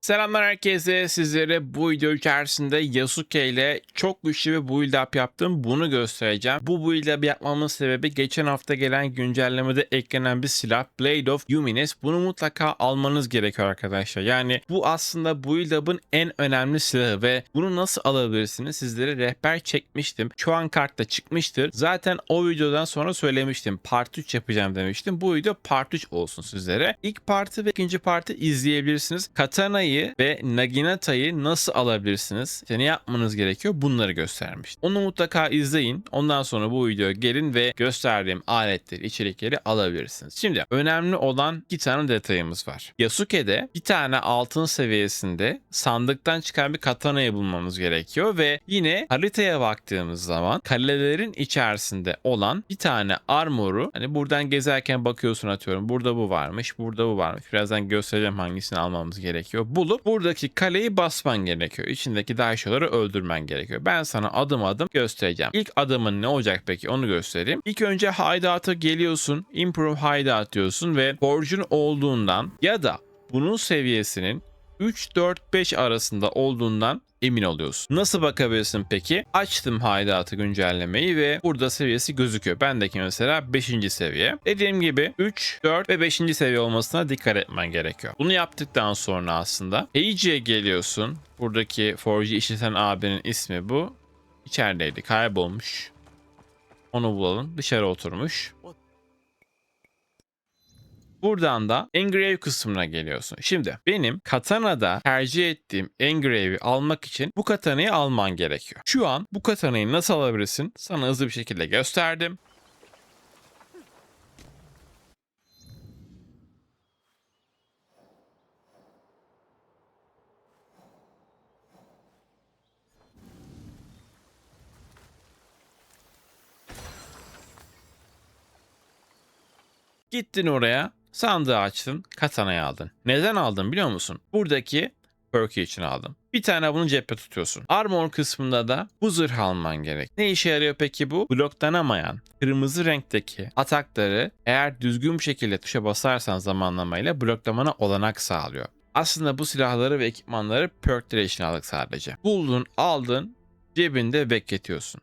Selamlar herkese. Sizlere bu video içerisinde Yasuke ile çok güçlü bir build up yaptım. Bunu göstereceğim. Bu build up yapmamın sebebi geçen hafta gelen güncellemede eklenen bir silah Blade of Lumines. Bunu mutlaka almanız gerekiyor arkadaşlar. Yani bu aslında build up'ın en önemli silahı ve bunu nasıl alabilirsiniz sizlere rehber çekmiştim. Şu an kartta çıkmıştır. Zaten o videodan sonra söylemiştim. Part 3 yapacağım demiştim. Bu video part 3 olsun sizlere. İlk partı ve ikinci partı izleyebilirsiniz. Katana'yı ve Naginata'yı nasıl alabilirsiniz? İşte ne yapmanız gerekiyor? Bunları göstermiş. Onu mutlaka izleyin. Ondan sonra bu videoya gelin ve gösterdiğim aletleri, içerikleri alabilirsiniz. Şimdi önemli olan iki tane detayımız var. Yasuke'de bir tane altın seviyesinde sandıktan çıkan bir katanayı bulmamız gerekiyor ve yine haritaya baktığımız zaman kalelerin içerisinde olan bir tane armoru hani buradan gezerken bakıyorsun atıyorum burada bu varmış burada bu varmış birazdan göstereceğim hangisini almamız gerekiyor bulup buradaki kaleyi basman gerekiyor. İçindeki daşoları öldürmen gerekiyor. Ben sana adım adım göstereceğim. İlk adımın ne olacak peki? Onu göstereyim. İlk önce hideout'a geliyorsun. İmprove hideout diyorsun ve forge'un olduğundan ya da bunun seviyesinin 3-4-5 arasında olduğundan emin oluyorsun. Nasıl bakabilirsin peki? Açtım hideout'ı güncellemeyi ve burada seviyesi gözüküyor. Bendeki mesela 5. seviye. Dediğim gibi 3, 4 ve 5. seviye olmasına dikkat etmen gerekiyor. Bunu yaptıktan sonra aslında Age'e geliyorsun. Buradaki Forge'i işleten abinin ismi bu. İçerideydi. Kaybolmuş. Onu bulalım. Dışarı oturmuş. Buradan da engrave kısmına geliyorsun. Şimdi benim katanada tercih ettiğim engrave'i almak için bu katanayı alman gerekiyor. Şu an bu katanayı nasıl alabilirsin? Sana hızlı bir şekilde gösterdim. Gittin oraya, sandığı açtın, katanayı aldın. Neden aldın biliyor musun? Buradaki perk'ü için aldım. Bir tane bunu cephe tutuyorsun. Armor kısmında da bu zırh alman gerek. Ne işe yarıyor peki bu? Bloklanamayan kırmızı renkteki atakları eğer düzgün bir şekilde tuşa basarsan zamanlamayla bloklamana olanak sağlıyor. Aslında bu silahları ve ekipmanları perkler için aldık sadece. Buldun, aldın, cebinde bekletiyorsun.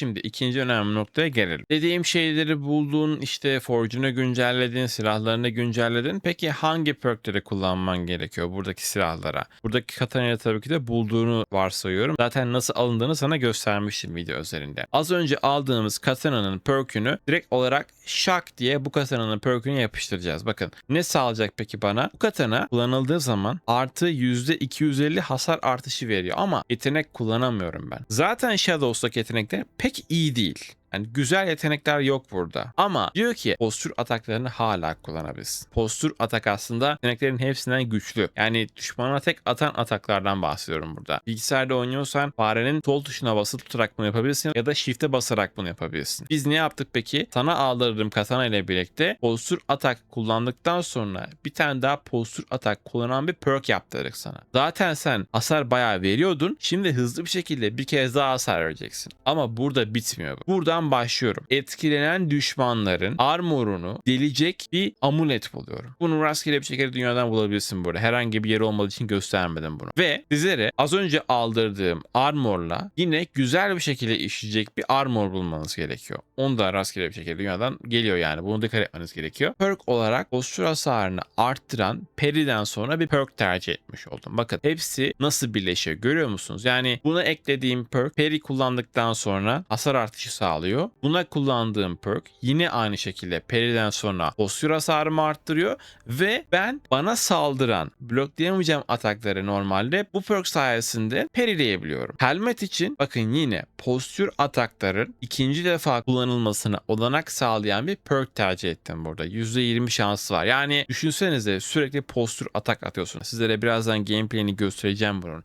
Şimdi ikinci önemli noktaya gelelim. Dediğim şeyleri buldun, işte forge'unu güncelledin, silahlarını güncelledin. Peki hangi perkleri kullanman gerekiyor buradaki silahlara? Buradaki katanayı tabii ki de bulduğunu varsayıyorum. Zaten nasıl alındığını sana göstermiştim video özelinde. Az önce aldığımız katananın perkünü direkt olarak şak diye bu katananın perkünü yapıştıracağız. Bakın ne sağlayacak peki bana? Bu katana kullanıldığı zaman artı %250 hasar artışı veriyor ama yetenek kullanamıyorum ben. Zaten Shadows'taki yetenekler pek iyi değil. Yani güzel yetenekler yok burada. Ama diyor ki postür ataklarını hala kullanabilirsin. Postür atak aslında yeteneklerin hepsinden güçlü. Yani düşmana tek atan ataklardan bahsediyorum burada. Bilgisayarda oynuyorsan farenin sol tuşuna basıp tutarak bunu yapabilirsin ya da shift'e basarak bunu yapabilirsin. Biz ne yaptık peki? Sana aldırdığım katana ile birlikte postür atak kullandıktan sonra bir tane daha postür atak kullanan bir perk yaptırdık sana. Zaten sen hasar bayağı veriyordun. Şimdi hızlı bir şekilde bir kez daha hasar vereceksin. Ama burada bitmiyor bu. Buradan başlıyorum. Etkilenen düşmanların armorunu delecek bir amulet buluyorum. Bunu rastgele bir şekilde dünyadan bulabilirsin burada. Herhangi bir yeri olmadığı için göstermedim bunu. Ve sizlere az önce aldırdığım armorla yine güzel bir şekilde işleyecek bir armor bulmanız gerekiyor. Onu da rastgele bir şekilde dünyadan geliyor yani. Bunu dikkat etmeniz gerekiyor. Perk olarak postür hasarını arttıran Peri'den sonra bir perk tercih etmiş oldum. Bakın hepsi nasıl birleşiyor görüyor musunuz? Yani buna eklediğim perk Peri kullandıktan sonra hasar artışı sağlıyor. Buna kullandığım perk yine aynı şekilde Peri'den sonra postür hasarımı arttırıyor ve ben bana saldıran bloklayamayacağım atakları normalde bu perk sayesinde perileyebiliyorum. Helmet için bakın yine postür atakların ikinci defa kullanılmasına olanak sağlayan bir perk tercih ettim burada. %20 şansı var. Yani düşünsenize sürekli postür atak atıyorsun. Sizlere birazdan gameplay'ini göstereceğim bunun.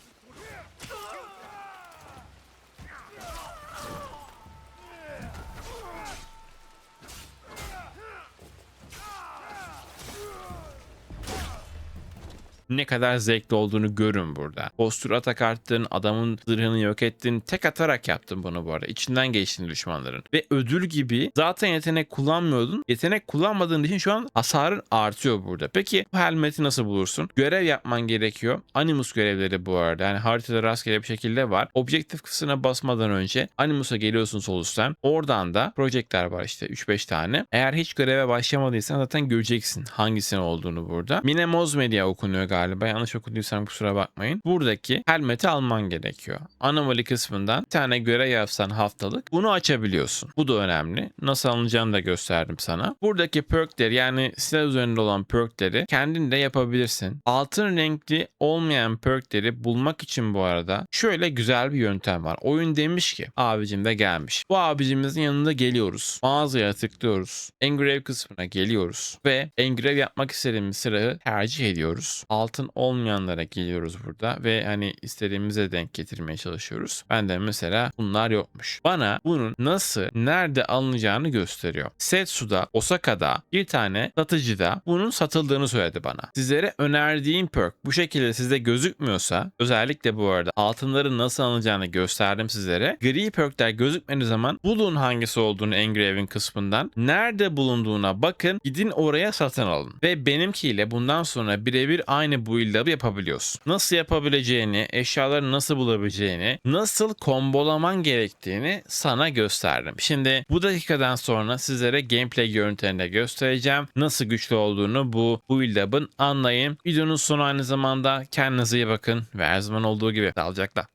Ne kadar zevkli olduğunu görün burada. Postür atak arttın, adamın zırhını yok ettin. Tek atarak yaptın bunu bu arada. İçinden geçtin düşmanların. Ve ödül gibi zaten yetenek kullanmıyordun. Yetenek kullanmadığın için şu an hasarın artıyor burada. Peki bu helmeti nasıl bulursun? Görev yapman gerekiyor. Animus görevleri bu arada. Yani haritada rastgele bir şekilde var. Objektif kısmına basmadan önce Animus'a geliyorsun sol üstten. Oradan da projektler var işte 3-5 tane. Eğer hiç göreve başlamadıysan zaten göreceksin hangisinin olduğunu burada. Minemoz Media okunuyor galiba. Yanlış okuduysam kusura bakmayın. Buradaki helmeti alman gerekiyor. Anomali kısmından bir tane görev yapsan haftalık bunu açabiliyorsun. Bu da önemli. Nasıl alınacağını da gösterdim sana. Buradaki perkleri yani silah üzerinde olan perkleri kendin de yapabilirsin. Altın renkli olmayan perkleri bulmak için bu arada şöyle güzel bir yöntem var. Oyun demiş ki abicim de gelmiş. Bu abicimizin yanında geliyoruz. Mağazaya tıklıyoruz. Engrave kısmına geliyoruz ve engrave yapmak istediğimiz silahı tercih ediyoruz. Altın olmayanlara geliyoruz burada ve hani istediğimize denk getirmeye çalışıyoruz. Ben de mesela bunlar yokmuş. Bana bunun nasıl, nerede alınacağını gösteriyor. Setsu'da, Osaka'da bir tane satıcıda bunun satıldığını söyledi bana. Sizlere önerdiğim perk bu şekilde sizde gözükmüyorsa özellikle bu arada altınların nasıl alınacağını gösterdim sizlere. Gri perkler gözükmediği zaman bulun hangisi olduğunu engrave'in kısmından. Nerede bulunduğuna bakın. Gidin oraya satın alın. Ve benimkiyle bundan sonra birebir aynı aynı build'ı yapabiliyorsun. Nasıl yapabileceğini, eşyaları nasıl bulabileceğini, nasıl kombolaman gerektiğini sana gösterdim. Şimdi bu dakikadan sonra sizlere gameplay görüntülerinde göstereceğim. Nasıl güçlü olduğunu bu build'ın anlayın. Videonun sonu aynı zamanda kendinize iyi bakın ve her zaman olduğu gibi dalacakla.